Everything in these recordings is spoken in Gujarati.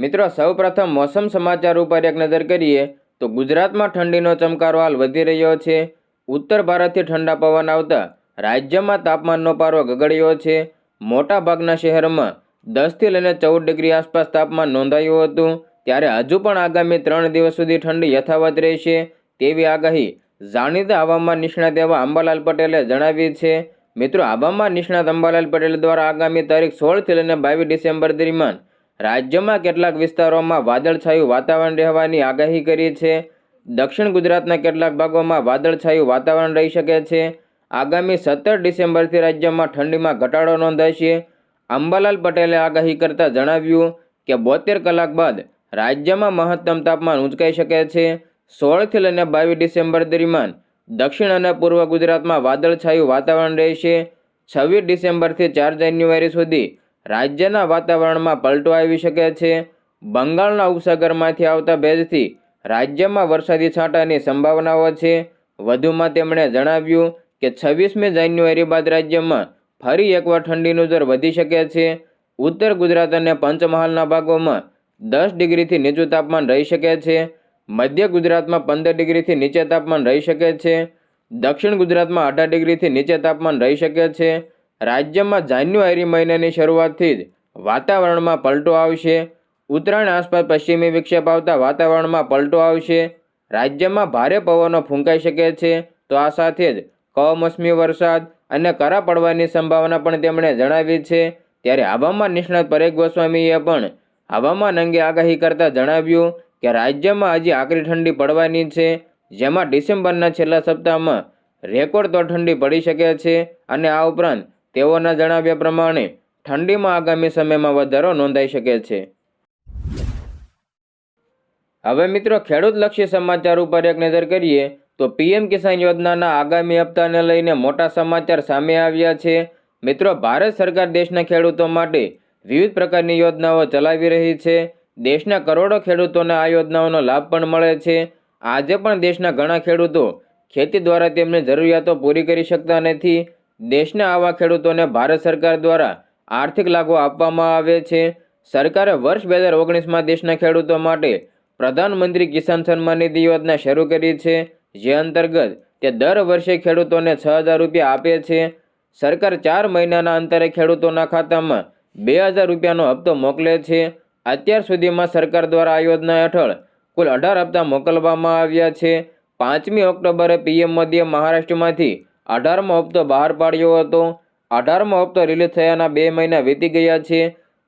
મિત્રો, સૌપ્રથમ મોસમ સમાચાર ઉપર એક નજર કરીએ તો ગુજરાતમાં ઠંડીનો ચમકારો હાલ વધી રહ્યો છે. ઉત્તર ભારતથી ઠંડા પવન આવતા રાજ્યમાં તાપમાનનો પારો ગગડ્યો છે. મોટા ભાગના શહેરોમાં દસથી લઈને ચૌદ ડિગ્રી આસપાસ તાપમાન નોંધાયું હતું. ત્યારે હજુ પણ આગામી ત્રણ દિવસ સુધી ઠંડી યથાવત રહેશે તેવી આગાહી જાણીતા હવામાન નિષ્ણાત એવા અંબાલાલ પટેલે જણાવી છે. મિત્રો, હવામાન નિષ્ણાત અંબાલાલ પટેલ દ્વારા આગામી તારીખ સોળથી લઈને બાવીસ ડિસેમ્બર દરમિયાન રાજ્યમાં કેટલાક વિસ્તારોમાં વાદળછાયું વાતાવરણ રહેવાની આગાહી કરી છે. દક્ષિણ ગુજરાતના કેટલાક ભાગોમાં વાદળછાયું વાતાવરણ રહી શકે છે. આગામી સત્તર ડિસેમ્બરથી રાજ્યમાં ઠંડીમાં ઘટાડો નોંધાશે. અંબાલાલ પટેલે આગાહી કરતાં જણાવ્યું કે બોતેર કલાક બાદ રાજ્યમાં મહત્તમ તાપમાન ઊંચકાઈ શકે છે. સોળથી લઈને બાવીસ ડિસેમ્બર દરમિયાન દક્ષિણ અને પૂર્વ ગુજરાતમાં વાદળછાયું વાતાવરણ રહેશે. છવ્વીસ ડિસેમ્બરથી ચાર જાન્યુઆરી સુધી રાજ્યના વાતાવરણમાં પલટો આવી શકે છે. બંગાળના ઉપસાગરમાંથી આવતા ભેજથી રાજ્યમાં વરસાદી છાંટાની સંભાવનાઓ છે. વધુમાં તેમણે જણાવ્યું કે છવ્વીસમી જાન્યુઆરી બાદ રાજ્યમાં ફરી એકવાર ઠંડીનું દર વધી શકે છે. ઉત્તર ગુજરાત અને પંચમહાલના ભાગોમાં દસ ડિગ્રીથી નીચું તાપમાન રહી શકે છે. મધ્ય ગુજરાતમાં પંદર ડિગ્રીથી નીચે તાપમાન રહી શકે છે. દક્ષિણ ગુજરાતમાં અઢાર ડિગ્રીથી નીચે તાપમાન રહી શકે છે. રાજ્યમાં જાન્યુઆરી મહિનાની શરૂઆતથી જ વાતાવરણમાં પલટો આવશે. ઉત્તરાયણ આસપાસ પશ્ચિમી વિક્ષેપ આવતા વાતાવરણમાં પલટો આવશે. રાજ્યમાં ભારે પવનો ફૂંકાઈ શકે છે. તો આ સાથે જ કમોસમી વરસાદ અને કરા પડવાની સંભાવના પણ તેમણે જણાવી છે. ત્યારે હવામાન નિષ્ણાત પરેખ ગોસ્વામીએ પણ હવામાન અંગે આગાહી કરતાં જણાવ્યું કે રાજ્યમાં હજી આકરી ઠંડી પડવાની છે, જેમાં ડિસેમ્બરના છેલ્લા સપ્તાહમાં રેકોર્ડ તો ઠંડી પડી શકે છે અને આ ઉપરાંત તેઓના જણાવ્યા પ્રમાણે, ઠંડીમાં આગામી સમયમાં વધારો નોંધાઈ શકે છે. હવે મિત્રો ખેડૂતલક્ષી સમાચાર ઉપર એક નજર કરીએ, તો પીએમ કિસાન યોજનાના આગામી હપ્તાને લઈને મોટા સમાચાર સામે આવ્યા છે. મિત્રો, ભારત સરકાર દેશના ખેડૂતો માટે વિવિધ પ્રકારની યોજનાઓ ચલાવી રહી છે. દેશના કરોડો ખેડૂતોને આ યોજનાઓનો લાભ પણ મળે છે. આજે પણ દેશના ઘણા ખેડૂતો ખેતી દ્વારા તેમની જરૂરિયાતો પૂરી કરી શકતા નથી. દેશના આવા ખેડૂતોને ભારત સરકાર દ્વારા આર્થિક લાભો આપવામાં આવે છે. સરકારે વર્ષ બે હજાર ઓગણીસમાં દેશના ખેડૂતો માટે પ્રધાનમંત્રી કિસાન સન્માન નિધિ યોજના શરૂ કરી છે, જે અંતર્ગત તે દર વર્ષે ખેડૂતોને છ હજાર રૂપિયા આપે છે. સરકાર ચાર મહિનાના અંતરે ખેડૂતોના ખાતામાં બે હજાર રૂપિયાનો હપ્તો મોકલે છે. અત્યાર સુધીમાં સરકાર દ્વારા આ યોજના હેઠળ કુલ અઢાર હપ્તા મોકલવામાં આવ્યા છે. પાંચમી ઓક્ટોબરે પીએમ મોદીએ મહારાષ્ટ્રમાંથી અઢારમો હપ્તો બહાર પાડ્યો હતો. અઢારમો હપ્તો રિલીઝ થયાના બે મહિના વીતી ગયા છે.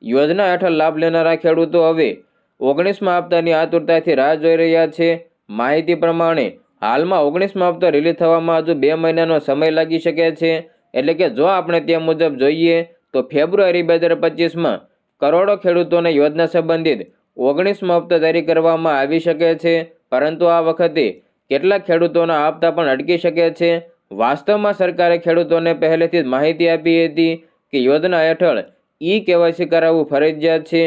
યોજના હેઠળ લાભ લેનારા ખેડૂતો હવે ઓગણીસમા હપ્તાની આતુરતાથી રાહ જોઈ રહ્યા છે. માહિતી પ્રમાણે, હાલમાં ઓગણીસમા હપ્તો રિલીઝ થવામાં હજુ બે મહિનાનો સમય લાગી શકે છે. એટલે કે જો આપણે તે મુજબ જોઈએ, તો ફેબ્રુઆરી બે હજાર પચીસમાં કરોડો ખેડૂતોને યોજના સંબંધિત ઓગણીસમો હપ્તો જારી કરવામાં આવી શકે છે. પરંતુ આ વખતે કેટલાક ખેડૂતોના હપ્તા પણ અટકી શકે છે. વાસ્તવમાં સરકારે ખેડૂતોને પહેલેથી જ માહિતી આપી હતી કે યોજના હેઠળ ઈ કેવાયસી કરાવવું ફરજિયાત છે.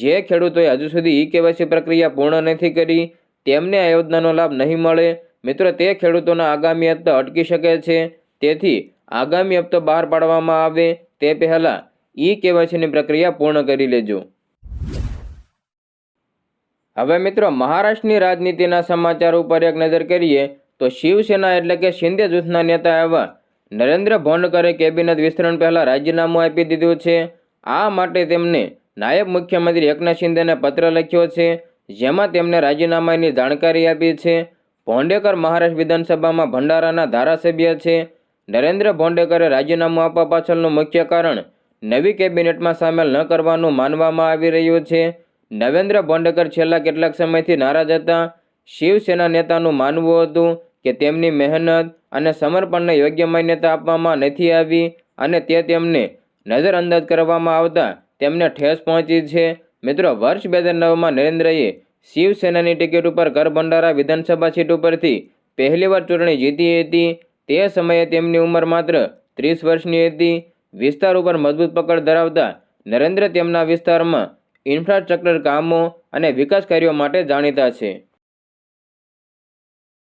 જે ખેડૂતોએ હજુ સુધી ઈ કેવાયસી પ્રક્રિયા પૂર્ણ નથી કરી, તેમને આ યોજનાનો લાભ નહીં મળે. મિત્રો, તે ખેડૂતોના આગામી હપ્તા અટકી શકે છે. તેથી આગામી હપ્તો બહાર પાડવામાં આવે તે પહેલાં ઈ કેવાયસીની પ્રક્રિયા પૂર્ણ કરી લેજો. હવે મિત્રો, મહારાષ્ટ્રની રાજનીતિના સમાચાર ઉપર એક નજર કરીએ. તો શિવસેના એટલે કે શિંદે જૂથના નેતા એવા નરેન્દ્ર ભોંડકરે કેબિનેટ વિસ્તરણ પહેલાં રાજીનામું આપી દીધું છે. આ માટે તેમને નાયબ મુખ્યમંત્રી એકનાથ શિંદેને પત્ર લખ્યો છે, જેમાં તેમને રાજીનામાની જાણકારી આપી છે. ભોંડેકર મહારાષ્ટ્ર વિધાનસભામાં ભંડારાના ધારાસભ્ય છે. નરેન્દ્ર ભોંડેકરે રાજીનામું આપવા પાછળનું મુખ્ય કારણ નવી કેબિનેટમાં સામેલ ન કરવાનું માનવામાં આવી રહ્યું છે. નરેન્દ્ર ભોંડેકર છેલ્લા કેટલાક સમયથી નારાજ હતા. શિવસેના નેતાનું માનવું હતું કે તેમની મહેનત અને સમર્પણને યોગ્ય માન્યતા આપવામાં નથી આવી અને તે તેમને નજરઅંદાજ કરવામાં આવતા તેમને ઠેસ પહોંચી છે. મિત્રો, વર્ષ બે હજાર નવમાં નરેન્દ્રએ શિવસેનાની ટિકિટ ઉપર કરભંડારા વિધાનસભા સીટ ઉપરથી પહેલીવાર ચૂંટણી જીતી હતી. તે સમયે તેમની ઉંમર માત્ર ત્રીસ વર્ષની હતી. વિસ્તાર ઉપર મજબૂત પકડ ધરાવતા નરેન્દ્ર તેમના વિસ્તારમાં ઇન્ફ્રાસ્ટ્રક્ચર કામો અને વિકાસ કાર્યો માટે જાણીતા છે.